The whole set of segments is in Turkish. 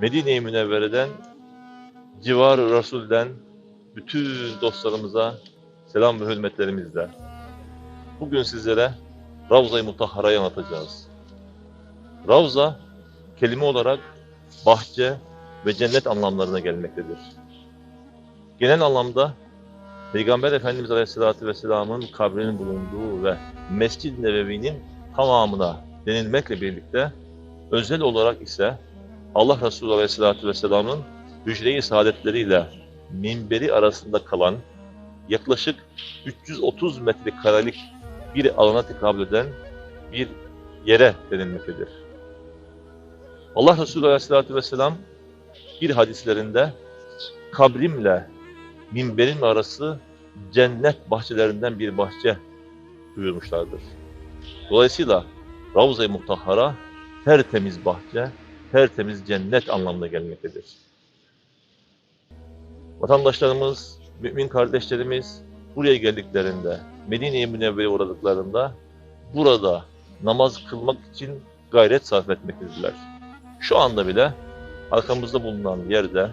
Medine-i Münevvere'den, civar-ı Resul'den bütün dostlarımıza selam ve hürmetlerimizle. Bugün sizlere Ravza-i Mutahhara'yı anlatacağız. Ravza, kelime olarak bahçe ve cennet anlamlarına gelmektedir. Genel anlamda Peygamber Efendimiz Aleyhisselatü Vesselam'ın kabrinin bulunduğu ve Mescid-i Nebevi'nin tamamına denilmekle birlikte özel olarak ise Allah Resulü Aleyhisselatü Vesselam'ın hücre-i saadetleriyle minberi arasında kalan yaklaşık 330 metrekarelik bir alana tekabül eden bir yere denilmektedir. Allah Resulü Aleyhisselatü Vesselam bir hadislerinde kabrimle minberin arası cennet bahçelerinden bir bahçe buyurmuşlardır. Dolayısıyla Ravza-i Muhtahara tertemiz bahçe, tertemiz cennet anlamına gelmektedir. Vatandaşlarımız, mümin kardeşlerimiz buraya geldiklerinde, Medine-i Münevvere'ye uğradıklarında burada namaz kılmak için gayret sarf etmektedirler. Şu anda bile arkamızda bulunan yerde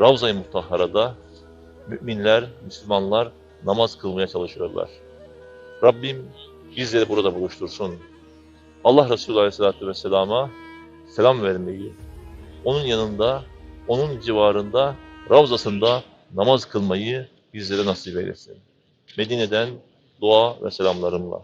Ravza-i Muhtahhara'da müminler, Müslümanlar namaz kılmaya çalışıyorlar. Rabbim bizleri burada buluştursun. Allah Resulü Aleyhisselatü Vesselam'a selam vermeyi, onun yanında, onun civarında, Ravzasında namaz kılmayı bizlere nasip eylesin. Medine'den dua ve selamlarımla.